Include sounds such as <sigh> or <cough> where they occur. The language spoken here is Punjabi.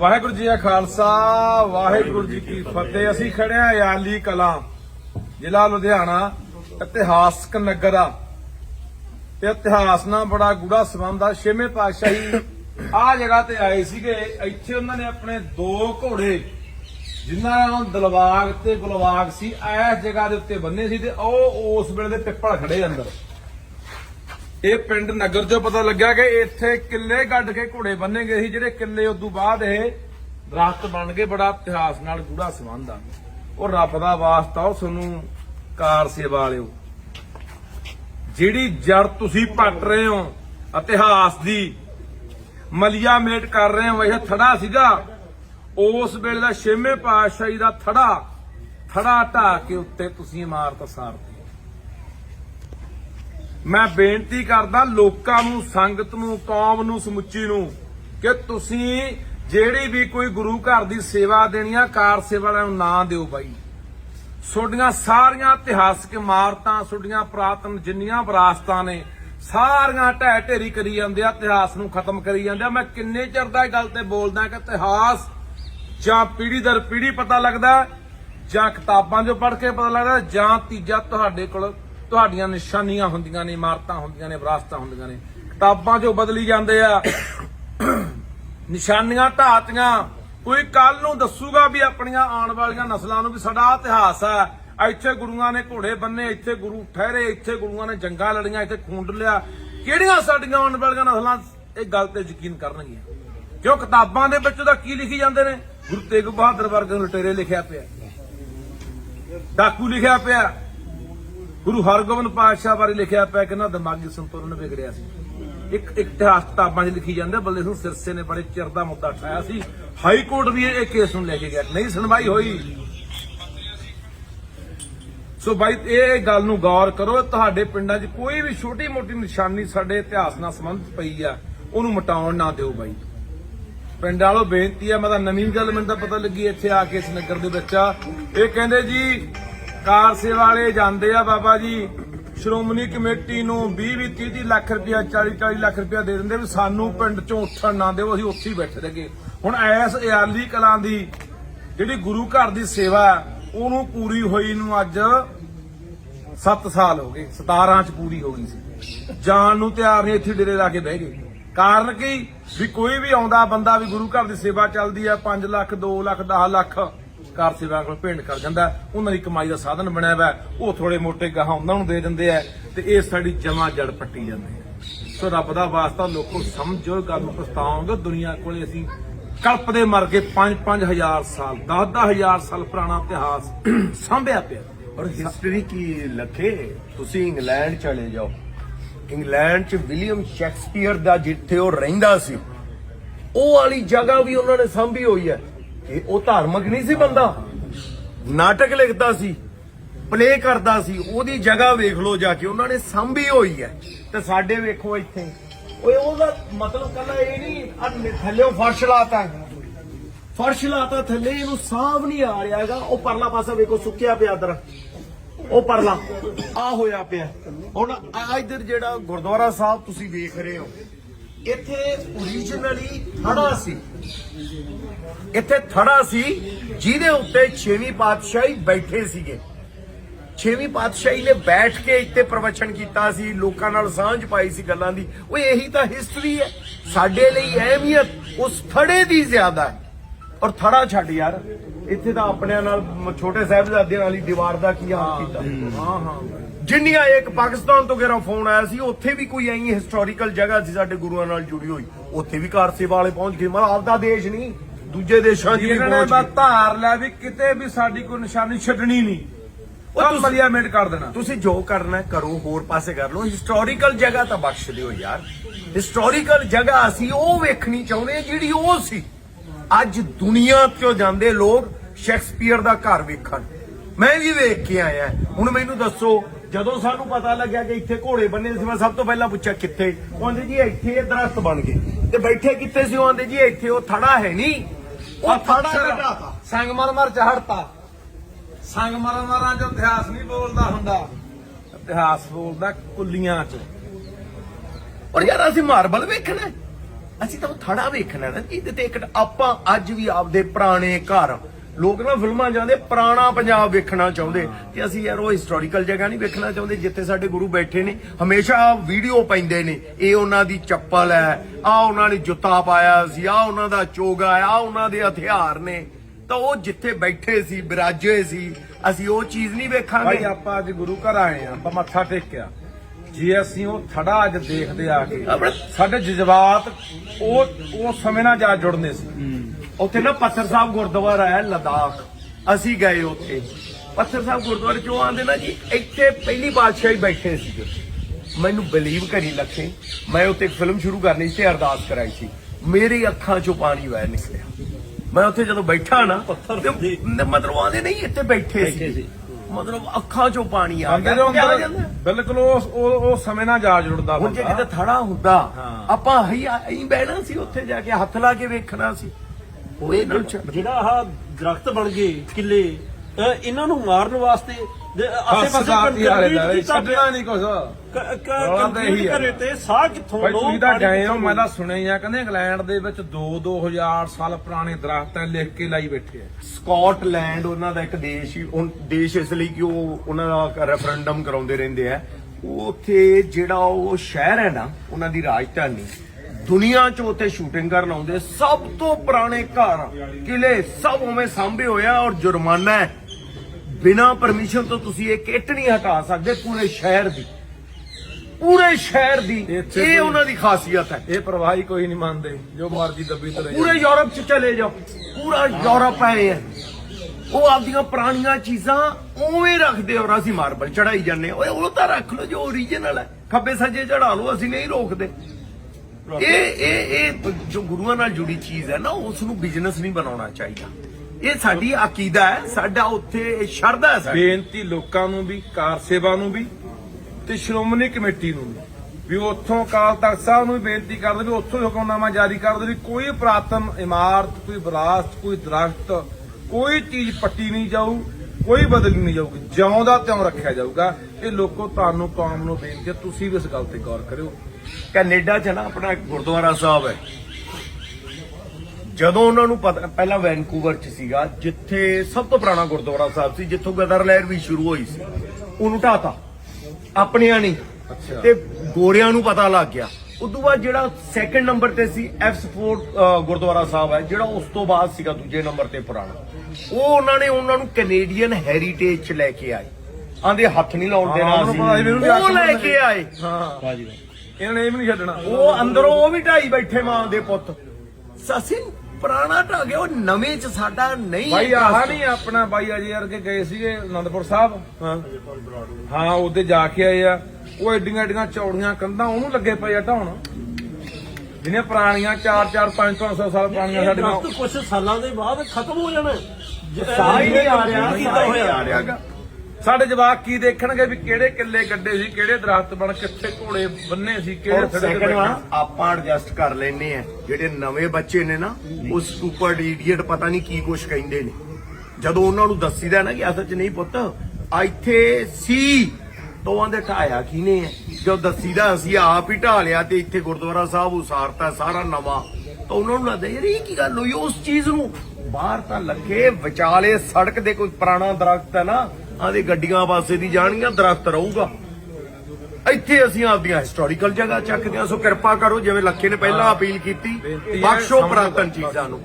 ਵਾਹਿਗੁਰੂ ਜੀ ਕਾ ਖਾਲਸਾ, ਵਾਹਿਗੁਰੂ ਜੀ ਕੀ ਫਤਿਹ। ਅਸੀਂ ਖੜੇ ਆ ਯਾਲੀ ਕਲਾਂ, ਜ਼ਿਲ੍ਹਾ ਲੁਧਿਆਣਾ, ਇਤਿਹਾਸਕ ਨਗਰ ਆ। ਤੇ ਇਤਿਹਾਸ ਨਾਲ ਬੜਾ ਗੂੜਾ ਸੰਬੰਧ ਆ। ਛੇਵੇਂ ਪਾਤਸ਼ਾਹੀ ਆ ਜਗ੍ਹਾ ਤੇ ਆਏ ਸੀਗੇ। ਇੱਥੇ ਉਹਨਾਂ ਨੇ ਆਪਣੇ ਦੋ ਘੋੜੇ, ਜਿਨ੍ਹਾਂ ਦਾ ਦਲਵਾਗ ਤੇ ਗੁਲਵਾਗ ਸੀ, ਇਸ ਜਗ੍ਹਾ ਦੇ ਉੱਤੇ ਬੰਨੇ ਸੀ ਤੇ ਉਹ ਉਸ ਵੇਲੇ ਦੇ ਪਿੱਪਲ ਖੜੇ ਅੰਦਰ। ਇਹ ਪਿੰਡ ਨਗਰ ਚੋਂ ਪਤਾ ਲੱਗਿਆ ਕਿ ਇੱਥੇ ਕਿੱਲੇ ਗੱਡ ਕੇ ਘੋੜੇ ਬੰਨੇ ਗਏ ਸੀ, ਜਿਹੜੇ ਕਿੱਲੇ ਉਦੋਂ ਬਾਅਦ ਇਹ ਦਰਖਤ ਬਣ ਗਏ, ਬੜਾ ਇਤਿਹਾਸ ਨਾਲ ਗੂੜਾ ਸੰਬੰਧ ਆ। ਉਹ ਰੱਬ ਦਾ ਵਾਸਤਾ, ਉਹ ਤੁਹਾਨੂੰ ਕਾਰ ਸੇਵਾ ਵਾਲਿਓ। ਜਿਹੜੀ ਜੜ ਤੁਸੀਂ ਪੱਟ ਰਹੇ ਹੋ, ਇਤਿਹਾਸ ਦੀ, ਮਲਿਆ ਮੇਟ ਕਰ ਰਹੇ ਹੋ, ਇਹ ਥੜਾ ਸੀਗਾ। ਉਸ ਵੇਲੇ ਦਾ ਛੇਵੇਂ ਪਾਤਸ਼ਾਹੀ ਦਾ ਥੜਾ ਥੜਾ ਢਾ ਕੇ ਉੱਤੇ ਤੁਸੀਂ ਇਮਾਰਤ ਸਾਰਤੀ। ਮੈਂ ਬੇਨਤੀ ਕਰਦਾ ਲੋਕਾਂ ਨੂੰ, ਸੰਗਤ ਨੂੰ, ਕੌਮ ਨੂੰ, ਸਮੁੱਚੀ ਨੂੰ ਕਿ ਤੁਸੀਂ ਜਿਹੜੀ ਵੀ ਕੋਈ ਗੁਰੂ ਘਰ ਦੀ ਸੇਵਾ ਦੇਣੀ ਆ, ਕਾਰ ਸੇਵਾ ਵਾਲਿਆਂ ਨੂੰ ਨਾ ਦਿਓ ਬਾਈ। ਤੁਹਾਡੀਆਂ ਸਾਰੀਆਂ ਇਤਿਹਾਸਕ ਇਮਾਰਤਾਂ, ਤੁਹਾਡੀਆਂ ਪ੍ਰਾਤਨ ਜਿੰਨੀਆਂ ਵਿਰਾਸਤਾਂ ਨੇ, ਸਾਰੀਆਂ ਢਹਿ ਢੇਰੀ ਕਰੀ ਜਾਂਦੇ ਆ, ਇਤਿਹਾਸ ਨੂੰ ਖਤਮ ਕਰੀ ਜਾਂਦੇ ਆ। ਮੈਂ ਕਿੰਨੇ ਚਿਰ ਦਾ ਇਹ ਗੱਲ ਤੇ ਬੋਲਦਾ ਕਿ ਇਤਿਹਾਸ ਜਾਂ ਪੀੜ੍ਹੀ ਦਰ ਪੀੜ੍ਹੀ ਪਤਾ ਲੱਗਦਾ, ਜਾਂ ਕਿਤਾਬਾਂ 'ਚੋਂ ਪੜ੍ਹ ਕੇ ਪਤਾ ਲੱਗਦਾ, ਜਾਂ ਤੀਜਾ ਤੁਹਾਡੇ ਕੋਲ ਤੁਹਾਡੀਆਂ ਨਿਸ਼ਾਨੀਆਂ ਹੁੰਦੀਆਂ ਨੇ, ਇਮਾਰਤਾਂ ਹੁੰਦੀਆਂ ਨੇ, ਵਿਰਾਸਤਾਂ ਹੁੰਦੀਆਂ ਨੇ। ਕਿਤਾਬਾਂ 'ਚੋਂ ਬਦਲੀ ਜਾਂਦੇ ਆ। ਨਿਸ਼ਾਨੀਆਂ ਢਾਤੀਆਂ ਕੋਈ ਕੱਲ ਨੂੰ ਦੱਸੂਗਾ ਵੀ ਆਪਣੀਆਂ ਆਉਣ ਵਾਲੀਆਂ ਨਸਲਾਂ ਨੂੰ ਵੀ ਸਾਡਾ ਇਤਿਹਾਸ ਆ। ਇੱਥੇ ਗੁਰੂਆਂ ਨੇ ਘੋੜੇ ਬੰਨੇ, ਇੱਥੇ ਗੁਰੂ ਠਹਿਰੇ, ਇੱਥੇ ਗੁਰੂਆਂ ਨੇ ਜੰਗਾਂ ਲੜੀਆਂ, ਇੱਥੇ ਖੂਨ ਲਿਆ ਕਿਹੜੀਆਂ ਸਾਡੀਆਂ ਆਉਣ ਵਾਲੀਆਂ ਨਸਲਾਂ ਇਹ ਗੱਲ ਤੇ ਯਕੀਨ ਕਰਨਗੀਆਂ? ਕਿਉਂ ਕਿਤਾਬਾਂ ਦੇ ਵਿੱਚ ਉਹਦਾ ਕੀ ਲਿਖੀ ਜਾਂਦੇ ਨੇ? ਗੁਰੂ ਤੇਗ ਬਹਾਦਰ ਵਰਗੇ ਲੁਟੇਰੇ ਲਿਖਿਆ ਪਿਆ। ਡਾਕੂ ਲਿਖਿਆ ਪਿਆ। ਗੁਰੂ ਹਰਗੋਬਿੰਦ ਪਾਤਸ਼ਾਹ ਬਾਰੇ ਲਿਖਿਆ ਪਿਆ ਕਿ ਨਾ ਦਿਮਾਗੀ ਸੰਤੁਲਨ ਵਿਗੜਿਆ ਸੀ। ਇੱਕ ਇਤਿਹਾਸ ਕਿਤਾਬਾਂ 'ਚ ਲਿਖੀ ਜਾਂਦੇ ਬੱਲੇ ਸਿੰਘ ਸਿਰਸੇ ਨੇ ਬੜੇ ਚਿਰ ਦਾ ਮੁੱਦਾ ਉਠਾਇਆ ਸੀ। ਹਾਈ ਕੋਰਟ ਵੀ ਇਹ ਕੇਸ ਨੂੰ ਲੈ ਕੇ ਗਿਆ। ਨਹੀਂ ਸੁਣਵਾਈ ਹੋਈ। ਸੋ ਬਾਈ, ਇਹ ਗੱਲ ਨੂੰ ਗੌਰ ਕਰੋ, ਤੁਹਾਡੇ ਪਿੰਡਾਂ 'ਚ ਕੋਈ ਵੀ ਛੋਟੀ ਮੋਟੀ ਨਿਸ਼ਾਨੀ ਸਾਡੇ ਇਤਿਹਾਸ ਨਾਲ ਸੰਬੰਧਿਤ ਪਈ ਆ, ਉਹਨੂੰ ਮਿਟਾਉਣ ਨਾ ਦਿਓ ਬਾਈ। ਪਿੰਡ ਵਾਲੋ, ਬੇਨਤੀ ਆ, ਮੈਂ ਤਾਂ ਨਵੀਂ ਗੱਲ, ਮੈਨੂੰ ਤਾਂ ਪਤਾ ਲੱਗੀ ਇੱਥੇ ਆ ਕੇ ਇਸ ਨਗਰ ਦੇ ਵਿੱਚ ਇਹ ਕਹਿੰਦੇ ਜੀ ਕਾਰ ਸੇਵਾ ਵਾਲੇ ਜਾਂਦੇ ਆ ਬਾਬਾ ਜੀ। ਸ਼੍ਰੋਮਣੀ ਕਮੇਟੀ ਨੂੰ 20 20 30 30 ਲੱਖ ਰੁਪਇਆ 40 40 ਲੱਖ ਰੁਪਇਆ ਦੇ ਦਿੰਦੇ ਵੀ ਸਾਨੂੰ ਪਿੰਡ ਚੋਂ ਉੱਠਣ ਨਾ ਦਿਓ, ਅਸੀਂ ਉੱਥੇ ਹੀ ਬੈਠੇ ਰਹਾਂਗੇ ਹੁਣ ਐਸ ਇਆਲੀ ਕਲਾਂ ਦੀ ਜਿਹੜੀ ਗੁਰੂ ਘਰ ਦੀ ਸੇਵਾ ਉਹਨੂੰ ਪੂਰੀ ਹੋਈ ਨੂੰ ਅੱਜ 7 ਸਾਲ ਹੋ ਗਏ 17 ਚ ਪੂਰੀ ਹੋ ਗਈ ਸੀ। ਜਾਣ ਨੂੰ ਤਿਆਰ ਨਹੀਂ, ਇੱਥੇ ਡੇਰੇ ਲਾ ਕੇ ਬਹਿ ਗਏ। ਕਾਰਨ ਕੀ? ਵੀ ਕੋਈ ਵੀ ਆਉਂਦਾ ਬੰਦਾ ਵੀ ਗੁਰੂ ਘਰ ਦੀ ਸੇਵਾ ਚੱਲਦੀ ਆ 5 ਲੱਖ 2 ਲੱਖ 10 ਲੱਖ। ਕਾਰ ਸੇਵਾ ਕੋਲ ਭੇਂਟ ਕਰ ਜਾਂਦਾ ਉਹਨਾਂ ਦੀ ਕਮਾਈ ਦਾ ਸਾਧਨ ਬਣਿਆ ਹੋਇਆ ਉਹ ਥੋੜੇ ਮੋਟੇ ਗਾਹਾਂ ਉਹਨਾਂ ਨੂੰ ਦੇ ਦਿੰਦੇ ਆ ਤੇ ਇਹ ਸਾਡੀ ਜਮਾ ਜੜ ਪੱਟੀ ਜਾਂਦੇ ਆ ਸੋ ਰੱਬ ਦਾ ਵਾਸਤਾ ਲੋਕੋ ਸਮਝੋ, ਗੱਲ ਨੂੰ ਪਛਤਾਓਗੇ, ਦੁਨੀਆ ਕੋਲੇ ਅਸੀਂ ਕਲਪਦੇ ਮਰ ਕੇ 5-5000 ਸਾਲ 10-10000 ਸਾਲ ਪੁਰਾਣਾ ਇਤਿਹਾਸ <clears throat> ਸਾਂਭਿਆ ਪਿਆ। ਔਰ ਹਿਸਟਰੀ ਕੀ ਲਖੇ, ਤੁਸੀਂ ਇੰਗਲੈਂਡ ਚਲੇ ਜਾਓ। ਇੰਗਲੈਂਡ ਚ ਵਿਲੀਅਮ ਸ਼ੈਕਸਪੀਅਰ ਦਾ ਜਿੱਥੇ ਉਹ ਰਹਿੰਦਾ ਸੀ, ਉਹ ਵਾਲੀ ਜਗ੍ਹਾ ਵੀ ਉਹਨਾਂ ਨੇ ਸਾਂਭੀ ਹੋਈ ਹੈ। ਇਹ ਉਹ ਧਾਰਮਿਕ ਨਹੀਂ ਸੀ ਬੰਦਾ। ਨਾਟਕ ਲਿਖਦਾ ਸੀ ਪਲੇ ਕਰਦਾ ਸੀ, ਉਹਦੀ ਜਗ੍ਹਾ ਵੇਖ ਲਓ ਜਾ ਕੇ, ਉਹਨਾਂ ਨੇ ਸਾਂਭੀ ਹੋਈ ਹੈ। ਤੇ ਸਾਡੇ ਵੇਖੋ ਇੱਥੇ। ਓਏ, ਉਹਦਾ ਮਤਲਬ ਕੱਲਾ ਇਹ ਨਹੀਂ ਥੱਲੇੋਂ ਫਰਸ਼ ਲਾਤਾ ਫਰਸ਼ ਲਾਤਾ, ਥੱਲੇ ਇਹਨੂੰ ਸਾਂਭ ਨਹੀਂ ਆ ਰਿਹਾ ਹੈਗਾ। ਉਹ ਪਰਲਾ ਪਾਸਾ ਵੇਖੋ, ਸੁੱਕਿਆ ਪਿਆ ਦਰ ਉਹ ਪਰਲਾ ਆ ਹੋਇਆ ਪਿਆ। ਹੁਣ ਆ ਇਧਰ ਜਿਹੜਾ ਗੁਰਦੁਆਰਾ ਸਾਹਿਬ ਤੁਸੀਂ ਵੇਖ ਰਹੇ ਹੋ ਇੱਥੇ ਓਰੀਜਨਲੀ ਥੜਾ ਸੀ। ਇੱਥੇ ਥੜਾ ਸੀ ਜਿਹਦੇ ਉੱਤੇ ਛੇਵੀਂ ਪਾਤਸ਼ਾਹੀ ਬੈਠੇ ਸੀਗੇ। ਛੇਵੀਂ ਪਾਤਸ਼ਾਹੀ ਨੇ ਬੈਠ ਕੇ ਇੱਥੇ ਪ੍ਰਵਚਨ ਕੀਤਾ ਸੀ ਲੋਕਾਂ ਨਾਲ ਸਾਂਝ ਪਾਈ ਸੀ ਗੱਲਾਂ ਦੀ। ਉਹ ਇਹੀ ਤਾਂ ਹਿਸਟਰੀ ਹੈ। ਸਾਡੇ ਲਈ ਅਹਿਮੀਅਤ ਉਸ ਥੜੇ ਦੀ ਜ਼ਿਆਦਾ ਹੈ। ਔਰ ਥੜਾ ਛੱਡ ਯਾਰ ਇੱਥੇ ਤਾਂ ਆਪਣਿਆਂ ਨਾਲ ਛੋਟੇ ਸਾਹਿਬਜ਼ਾਦਿਆਂ ਵਾਲੀ ਦੀਵਾਰ ਦਾ ਕੀ ਹਾਲ ਕੀਤਾ। ਹਾਂ ਹਾਂ। ਜਿੰਨੀਆਂ ਇੱਕ ਪਾਕਿਸਤਾਨ ਤੋਂ ਗੇਰਾ ਫੋਨ ਆਇਆ ਸੀ ਉੱਥੇ ਵੀ ਕੋਈ ਐਂ ਹਿਸਟੋਰੀਕਲ ਜਗ੍ਹਾ ਸੀ ਸਾਡੇ ਗੁਰੂਆਂ ਨਾਲ ਜੁੜੀ ਹੋਈ। ਉੱਥੇ ਵੀ ਕਾਰ ਸੇਵਾ ਵਾਲੇ ਪਹੁੰਚ ਗਏ। ਮਤਲਬ ਆਪਦਾ ਦੇਸ਼ ਨਹੀਂ ਦੂਜੇ ਦੇਸ਼ਾਂ 'ਚ ਵੀ ਇਹਨਾਂ ਨੇ ਪਹੁੰਚ ਬਸ ਗਏ। ਧਾਰ ਲਿਆ ਵੀ ਕਿਤੇ ਵੀ ਸਾਡੀ ਕੋਈ ਨਿਸ਼ਾਨੀ ਛੱਡਣੀ ਨਹੀਂ। ਉਹ ਤੁਸੀਂ- ਮਲੀਆ ਮੇਟ ਕਰ ਦੇਣਾ। ਤੁਸੀਂ ਜੋ ਕਰਨਾ ਹੈ ਕਰੋ ਹੋਰ ਪਾਸੇ ਕਰ ਲਓ। ਹਿਸਟੋਰੀਕਲ ਜਗ੍ਹਾ ਤਾਂ ਬਖਸ਼ ਦਿਓ ਯਾਰ। ਹਿਸਟੋਰੀਕਲ ਜਗ੍ਹਾ ਅਸੀਂ ਉਹ ਵੇਖਣੀ ਚਾਹੁੰਦੇ ਹਾਂ ਜਿਹੜੀ ਉਹ ਸੀ। ਅੱਜ ਦੁਨੀਆ ਤੋਂ ਜਾਂਦੇ ਲੋਕ ਸ਼ੈਕਸਪੀਅਰ ਦਾ ਘਰ ਵੇਖਣ? ਮੈਂ ਵੀ ਵੇਖ ਕੇ ਆਇਆ। ਹੁਣ ਮੈਨੂੰ ਦੱਸੋ ਜਦੋਂ ਸਾਨੂੰ ਪਤਾ ਲੱਗਿਆ ਕਿ ਇੱਥੇ ਘੋੜੇ ਬੰਨੇ ਸੀ ਮੈਂ ਸਭ ਤੋਂ ਪਹਿਲਾਂ ਪੁੱਛਿਆ ਕਿੱਥੇ? ਉਹ ਆਂਦੇ ਜੀ ਇੱਥੇ ਇਹ ਦਰਖਤ ਬਣ ਗਏ। ਤੇ ਬੈਠੇ ਕਿੱਥੇ ਸੀ? ਉਹ ਆਂਦੇ ਜੀ ਇੱਥੇ ਉਹ ਥੜਾ ਹੈ ਨਹੀਂ। ਉਹ ਥੜਾ ਘਟਾਤਾ ਸੰਗਮਰਮਰ ਚੜਤਾ ਸੰਗਮਰਮਰਾਂ ਚ ਇਤਿਹਾਸ ਨਹੀਂ ਬੋਲਦਾ ਹੁੰਦਾ। ਇਤਿਹਾਸ ਬੋਲਦਾ ਕੁੱਲੀਆਂ ਚ। ਔਰ ਯਾਰ ਅਸੀਂ ਮਾਰਬਲ ਵੇਖਣਾ। ਅਸੀਂ ਤਾਂ ਉਹ ਥੜਾ ਵੇਖਣਾ ਨਾ ਇਹਦੇ ਤੇ ਇੱਕ ਆਪਾਂ ਅੱਜ ਵੀ ਆਪਦੇ ਪੁਰਾਣੇ ਘਰ ਲੋਕ ਨਾ ਫਿਲਮਾਂ ਜਾਂਦੇ ਪੁਰਾਣਾ ਪੰਜਾਬ ਵੇਖਣਾ ਚਾਹੁੰਦੇ। ਤੇ ਅਸੀਂ ਯਾਰ ਉਹ ਹਿਸਟੋਰੀਕਲ ਜਗ੍ਹਾ ਨਹੀਂ ਵੇਖਣਾ ਚਾਹੁੰਦੇ ਜਿੱਥੇ ਸਾਡੇ ਗੁਰੂ ਬੈਠੇ ਨੇ ਹਮੇਸ਼ਾ ਵੀਡੀਓ ਪੈਂਦੇ ਨੇ। ਇਹ ਉਹਨਾਂ ਦੀ ਚੱਪਲ ਹੈ ਆ ਉਹਨਾਂ ਨੇ ਜੁੱਤਾ ਪਾਇਆ ਸੀ ਆ ਉਹਨਾਂ ਦਾ ਚੋਗਾ ਆ ਉਹਨਾਂ ਦੇ ਹਥਿਆਰ ਨੇ। ਤਾਂ ਉਹ ਜਿੱਥੇ ਬੈਠੇ ਸੀ ਬਿਰਾਜੇ ਸੀ ਅਸੀਂ ਉਹ ਚੀਜ਼ ਨਹੀਂ ਭਾਈ ਵੇਖਾਂਗੇ ਆਪਾਂ ਅੱਜ ਗੁਰੂ ਘਰ ਆਏ ਆ ਆਪਾਂ ਮੱਥਾ ਟੇਕਿਆ। ਜੇ ਅਸੀਂ ਉਹ ਥੜਾ ਅੱਜ ਦੇਖਦੇ ਆ ਕੇ ਸਾਡੇ ਜਜ਼ਬਾਤ ਉਹ ਉਹ ਸਮੇਂ ਨਾਲ ਜਾ ਜੁੜਨੇ ਸੀ। ਉੱਥੇ ਨਾ ਪੱਥਰ ਸਾਹਿਬ ਗੁਰਦੁਆਰਾ ਹੈ ਲਦਾਖ। ਅਸੀਂ ਗਏ ਉੱਥੇ। ਪੱਥਰ ਸਾਹਿਬ ਗੁਰਦੁਆਰੇ ਚੋਂ ਆਂਦੇ ਨਾ ਜੀ ਇੱਥੇ ਪਹਿਲੀ ਬਾਦਸ਼ਾਹੀ ਬੈਠੇ ਸੀਗੇ ਮੈਨੂੰ ਬਲੀਵ ਕਰੀ ਲੱਖੇ। ਮੈਂ ਉੱਥੇ ਇੱਕ ਫਿਲਮ ਸ਼ੁਰੂ ਕਰਨੀ ਸੀ ਤੇ ਅਰਦਾਸ ਕਰਾਈ ਸੀ। ਮੇਰੀ ਅੱਖਾਂ ਚੋਂ ਪਾਣੀ ਵਹਿ ਨਿਕਲਿਆ। ਮੈਂ ਉੱਥੇ ਜਦੋਂ ਬੈਠਾ ਨਾ ਤੇ ਮਤਲਬ ਆਂਦੇ ਨਹੀਂ ਇੱਥੇ ਬੈਠੇ ਸੀ। ਮਤਲਬ ਅੱਖਾਂ ਚੋਂ ਪਾਣੀ ਆ ਗਿਆ? ਬਿਲਕੁਲ ਉਹ ਉਹ ਸਮੇਂ ਨਾਲ ਜਾ ਜੁੜਦਾ ਹੁਣ ਜੇ ਕਿਤੇ ਥੜਾ ਹੁੰਦਾ ਹਾਂ। ਆਪਾਂ ਹੀ ਹੀ ਬਹਿਣਾ ਸੀ ਉੱਥੇ ਜਾ ਕੇ ਹੱਥ ਲਾ ਕੇ ਵੇਖਣਾ ਸੀ। ਉਹ ਇਹਨਾਂ ਨੂੰ ਛੱਡ ਜਿਹੜਾ ਆਹ ਦਰਖਤ ਬਣ ਗਏ ਕਿੱਲੇ ਅਹ ਇਹਨਾਂ ਨੂੰ ਮਾਰਨ ਵਾਸਤੇ ਆਸੇ ਹਸਦਾ ਕੀ ਹਾਲੇ ਦਾ ਪਾਸੇ ਛੱਡਣਾ ਨਹੀਂ ਕੁਛ। ਰੌਲਾ ਤਾਂ ਇਹੀ ਆ। ਕਰੇ ਤੇ ਸਾਹ ਕਿੱਥੋਂ ਭਾਈ ਲਓ, ਤੁਸੀਂ ਤਾਂ ਪਾਣੀ ਗਏ ਹੋ ਕਿੱਥੋਂ ਮੈਂ ਤਾਂ ਸੁਣਿਆ ਹੀ ਆ ਕਹਿੰਦੇ ਇੰਗਲੈਂਡ ਦੇ ਵਿੱਚ 2-2000 ਸਾਲ ਪੁਰਾਣੇ ਦਰਖਤ ਐ ਲਿਖ ਕੇ ਲਾਈ ਬੈਠੇ ਆ ਸਕਾਟਲੈਂਡ ਉਹਨਾਂ ਦਾ ਇੱਕ ਦੇਸ਼ ਹੀ ਉਹ ਦੇਸ਼ ਇਸ ਲਈ ਕਿ ਉਹ ਉਹਨਾਂ ਦਾ ਰੈਫਰੈਂਡਮ ਕਰਾਉਂਦੇ ਰਹਿੰਦੇ ਆ ਉਹ ਉੱਥੇ ਜਿਹੜਾ ਉਹ ਸ਼ਹਿਰ ਹੈ ਨਾ ਉਹਨਾਂ ਦੀ ਰਾਜਧਾਨੀ ਦੁਨੀਆ 'ਚ ਉੱਥੇ ਸ਼ੂਟਿੰਗ ਕਰਨ ਆਉਂਦੇ ਸਭ ਤੋਂ ਪੁਰਾਣੇ ਘਰ ਕਿਲੇ ਸਭ ਉਵੇਂ ਸਾਂਭੇ ਹੋਇਆ ਔਰ ਜੁਰਮਾਨਾ ਹੈ। ਬਿਨਾ ਪਰਮਿਸ਼ਨ ਤੋਂ ਤੁਸੀਂ ਇਹ ਕਿੱਟ ਨਹੀਂ ਹਟਾ ਸਕਦੇ ਪੂਰੇ ਸ਼ਹਿਰ ਦੀ। ਪੂਰੇ ਸ਼ਹਿਰ ਦੀ। ਇਹ ਉਹਨਾਂ ਦੀ ਖਾਸੀਅਤ ਹੈ। ਇਹ ਪ੍ਰਵਾਹੀ ਕੋਈ ਨਹੀਂ ਮੰਨਦੇ। ਜੋ ਮਰਜ਼ੀ ਦੱਬੀ ਤਰੇ ਪੂਰੇ ਯੂਰਪ ਚ ਚਲੇ ਜਾਓ। ਪੂਰਾ ਯੂਰਪ ਆਏ ਹੈ ਉਹ ਆਪਦੀਆਂ ਪੁਰਾਣੀਆਂ ਚੀਜ਼ਾਂ ਉਵੇਂ ਰੱਖਦੇ ਔਰ ਅਸੀਂ ਮਾਰਬਲ ਚੜਾਈ ਜਾਂਦੇ। ਓਏ ਉਹ ਤਾਂ ਰੱਖ ਲਓ ਜੋ ਓਰੀਜਨਲ ਹੈ। ਖੱਬੇ ਸੱਜੇ ਚੜਾ ਲਓ ਅਸੀਂ ਨਹੀਂ ਰੋਕਦੇ। ਇਹ ਇਹ ਇਹ ਜੋ ਗੁਰੂਆਂ ਨਾਲ ਜੁੜੀ ਚੀਜ਼ ਹੈ ਨਾ ਉਸ ਨੂੰ ਬਿਜ਼ਨਸ ਨਹੀਂ ਬਣਾਉਣਾ ਚਾਹੀਦਾ। ਇਹ ਸਾਡੀ ਅਕੀਦਾ ਹੈ ਸਾਡਾ ਉੱਥੇ ਸ਼ਰਧਾ ਹੈ ਸਾਡੀ। ਬੇਨਤੀ ਲੋਕਾਂ ਨੂੰ ਵੀ ਕਾਰ ਸੇਵਾ ਨੂੰ ਵੀ ਤੇ ਸ਼੍ਰੋਮਣੀ ਕਮੇਟੀ ਨੂੰ ਵੀ। ਵੀ ਉੱਥੋਂ ਕਾਲ ਤਖਤ ਸਾਹਿਬ ਨੂੰ ਵੀ ਬੇਨਤੀ ਕਰਦੇ ਵੀ ਉੱਥੋਂ ਹੁਕਮਨਾਮਾ ਜਾਰੀ ਕਰਦੇ ਵੀ ਕੋਈ ਪ੍ਰਾਤਮ ਇਮਾਰਤ ਕੋਈ ਵਿਰਾਸਤ ਕੋਈ ਦਰਖਤ ਕੋਈ ਚੀਜ਼ ਪੱਟੀ ਨਹੀਂ ਜਾਊ। ਕੋਈ ਬਦਲੀ ਨਹੀਂ ਜਾਊਗੀ। ਜਿਉਂ ਦਾ ਤਿਉਂ ਰੱਖਿਆ ਜਾਊਗਾ ਇਹ ਲੋਕੋ ਤੁਹਾਨੂੰ ਕੌਮ ਨੂੰ ਬੇਨਤੀ ਹੈ ਤੁਸੀਂ ਵੀ ਇਸ ਗੱਲ ਤੇ ਗੌਰ ਕਰਿਓ। ਕੈਨੇਡਾ ਚ ਨਾ ਆਪਣਾ ਇੱਕ ਗੁਰਦੁਆਰਾ ਸਾਹਿਬ ਹੈ। ਜਦੋਂ ਉਹਨਾਂ ਨੂੰ ਪਤਾ ਪਹਿਲਾਂ ਵੈਨਕੂਵਰ ਚ ਸੀਗਾ ਜਿੱਥੇ ਸਭ ਤੋਂ ਪੁਰਾਣਾ ਗੁਰਦੁਆਰਾ ਸਾਹਿਬ ਸੀ ਜਿੱਥੋਂ ਗਦਰ ਲਹਿਰ ਵੀ ਸ਼ੁਰੂ ਹੋਈ ਸੀ। ਉਹਨੂੰ ਢਾਤਾ। ਆਪਣਿਆਂ ਨਹੀਂ। ਤੇ ਗੋਰਿਆਂ ਨੂੰ ਪਤਾ ਲੱਗ ਗਿਆ। ਉਦੋਂ ਬਾਅਦ ਜਿਹੜਾ ਸੈਕੰਡ ਨੰਬਰ ਤੇ ਸੀ ਐਫ ਸਪੋਰਟ ਗੁਰਦੁਆਰਾ ਸਾਹਿਬ ਹੈ ਜਿਹੜਾ ਉਸ ਤੋਂ ਬਾਅਦ ਸੀਗਾ ਦੂਜੇ ਨੰਬਰ ਤੇ ਪੁਰਾਣਾ। ਉਹ ਉਹਨਾਂ ਨੇ ਉਹਨਾਂ ਨੂੰ ਕੈਨੇਡੀਅਨ ਹੈਰੀਟੇਜ ਚ ਲੈ ਕੇ ਆਏ। ਆਂਦੇ ਹੱਥ ਨਹੀਂ ਲਾਉਣ ਦੇਣਾ ਉਹ ਲੈ ਕੇ ਆਏ। ਹਾਂ। ਇਹਨਾਂ ਨੇ ਇਹ ਵੀ ਨਹੀਂ ਛੱਡਣਾ। ਉਹ ਅੰਦਰੋਂ ਉਹ ਵੀ ਢਾਈ ਬੈਠੇ ਮਾਂ ਦੇ ਪੁੱਤ। ਸਸਿਨ ਪੁਰਾਣਾ ਢਾ ਗਿਆ ਉਹ ਨਵੇਂ ਚ ਸਾਡਾ ਨਹੀਂ ਭਾਈ। ਆਹ ਨਹੀਂ ਆਪਣਾ ਬਾਈ ਅਜੇ ਵਰਗੇ ਗਏ ਸੀਗੇ ਆਨੰਦਪੁਰ ਸਾਹਿਬ। ਹਾਂ। ਹਾਂ ਉਹਦੇ ਜਾ ਕੇ ਆਏ ਆ। ਉਹ ਏਡੀਆਂ ਏਡੀਆਂ ਚੌੜੀਆਂ ਕੰਧਾਂ ਉਹਨੂੰ ਲੱਗੇ ਪਏ ਆ ਢਾਉਣ। ਜਿਹਨੇ ਪੁਰਾਣੀਆਂ 4 4 5 500 ਸਾਲ ਪੁਰਾਣੀਆਂ ਸਾਡੀਆਂ। ਦਰਖਤ ਕੁਝ ਸਾਲਾਂ ਦੇ ਬਾਅਦ ਖਤਮ ਹੋ ਜਾਣਾ। ਸਾਹ ਹੀ ਨਹੀਂ ਆ ਰਿਹਾ। ਕੀਤਾ ਹੋਇਆ? ਆ ਰਿਹਾਗਾ ਸਾਡੇ ਜਵਾਕ ਕੀ ਦੇਖਣਗੇ ਵੀ ਕਿਹੜੇ ਕਿੱਲੇ ਗੱਡੇ ਸੀ ਕਿਹੜੇ ਦਰਖਤ ਬਣ ਕਿੱਥੇ ਘੋੜੇ ਬੰਨੇ ਸੀ ਕਿਹੜੇ ਬੈਠੇ। ਆਪਾਂ ਐਡਜਸਟ ਕਰ ਲੈਨੇ ਆ। ਜਿਹੜੇ ਨਵੇਂ ਬੱਚੇ ਨੇ ਨਾ ਉਹ ਸਟੂਪਰਡ ਇਡੀਅਟ ਪਤਾ ਨਹੀਂ ਕੀ ਕੁਛ ਕਹਿੰਦੇ ਨੇ। ਜਦੋਂ ਉਹਨਾਂ ਨੂੰ ਦੱਸੀਦਾ ਨਾ ਕਿ ਅਸਲ ਚ ਨਹੀਂ ਪੁੱਤ ਆ ਇੱਥੇ ਸੀ। ਦੋਵਾਂ ਦੇ ਢਾਇਆ ਕਿਨੇ ਹੈ ਜੋ ਦੱਸੀਦਾ ਅਸੀਂ ਆਪ ਹੀ ਢਾ ਲਿਆ ਤੇ ਇੱਥੇ ਗੁਰਦੁਆਰਾ ਸਾਹਿਬ ਉਸਾਰਤਾ ਸਾਰਾ ਨਵਾਂ। ਤਾਂ ਉਹਨਾਂ ਨੂੰ ਲੱਗਦਾ ਯਾਰ ਇਹ ਕੀ ਗੱਲ ਹੋਈ? ਉਸ ਚੀਜ਼ ਨੂੰ ਬਾਹਰ ਤਾਂ ਲੱਗੇ ਵਿਚਾਲੇ ਸੜਕ ਦੇ ਕੋਈ ਪੁਰਾਣਾ ਦਰਖਤ ਹੈ ਨਾ ਆਦੇ ਗੱਡੀਆਂ ਪਾਸੇ ਦੀ ਜਾਣਗੀਆਂ ਦਰਖਤ ਰਹੂਗਾ। ਇੱਥੇ ਅਸੀਂ ਆਪਦੀਆਂ ਹਿਸਟੋਰੀਕਲ ਜਗ੍ਹਾ ਚੱਕਦੇ ਹਾਂ ਸੋ ਕਿਰਪਾ ਕਰੋ ਜਿਵੇਂ ਲੱਖੇ ਨੇ ਪਹਿਲਾਂ ਅਪੀਲ ਕੀਤੀ ਬਖਸ਼ੋ ਪੁਰਾਤਨ। ਚੀਜ਼ਾਂ ਨੂੰ।